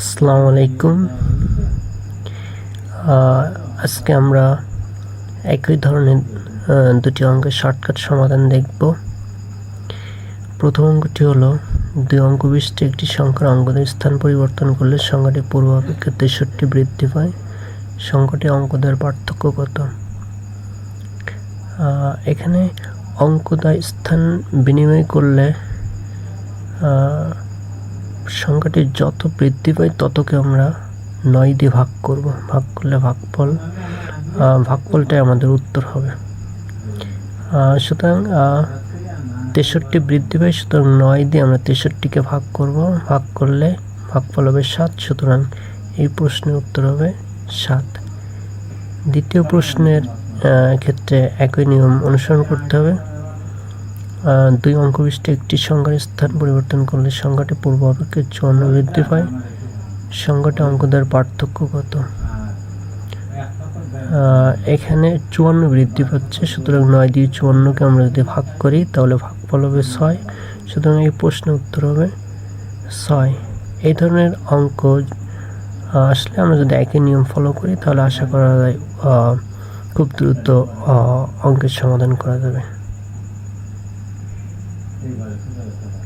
আসসালামু আলাইকুম। আজকে আমরা একই ধরনের দুটি অঙ্কের শর্টকাট সমাধান দেখব। প্রথম অঙ্কটি হলো, দুই অঙ্ক বিশিষ্ট একটি সংখ্যার অঙ্কদের স্থান পরিবর্তন করলে সংখ্যাটি পূর্ব অপেক্ষা তেষট্টি বৃদ্ধি পায়। সংখ্যাটি অঙ্কদের পার্থক্য কত? এখানে অঙ্কদায় স্থান বিনিময় করলে সংখ্যাটি যত বৃদ্ধি পায়, ততকে আমরা নয় দিয়ে ভাগ করব। ভাগ করলে ভাগফল ভাগফলটাই আমাদের উত্তর হবে। সুতরাং তেষট্টি বৃদ্ধি পায়, সুতরাং নয় দিয়ে আমরা তেষট্টিকে ভাগ করব। ভাগ করলে ভাগফল হবে সাত, সুতরাং এই প্রশ্নের উত্তর হবে সাত। দ্বিতীয় প্রশ্নের ক্ষেত্রে একই নিয়ম অনুসরণ করতে হবে। দুই অঙ্ক বিশিষ্ট একটি সংখ্যার স্থান পরিবর্তন করলে সংখ্যাটি পূর্ব অপেক্ষা চুয়ান্ন বৃদ্ধি পায়। সংখ্যাটি অঙ্কদের পার্থক্য কত? এখানে চুয়ান্ন বৃদ্ধি পাচ্ছে, সুতরাং নয় দিয়ে চুয়ান্নকে আমরা যদি ভাগ করি, তাহলে ভাগফল হবে ছয়। সুতরাং এই প্রশ্নের উত্তর হবে ছয়। এই ধরনের অঙ্ক আসলে আমরা যদি একই নিয়ম ফলো করি, তাহলে আশা করা যায় খুব দ্রুত অঙ্কের সমাধান করা যাবে। 되게 생각했다가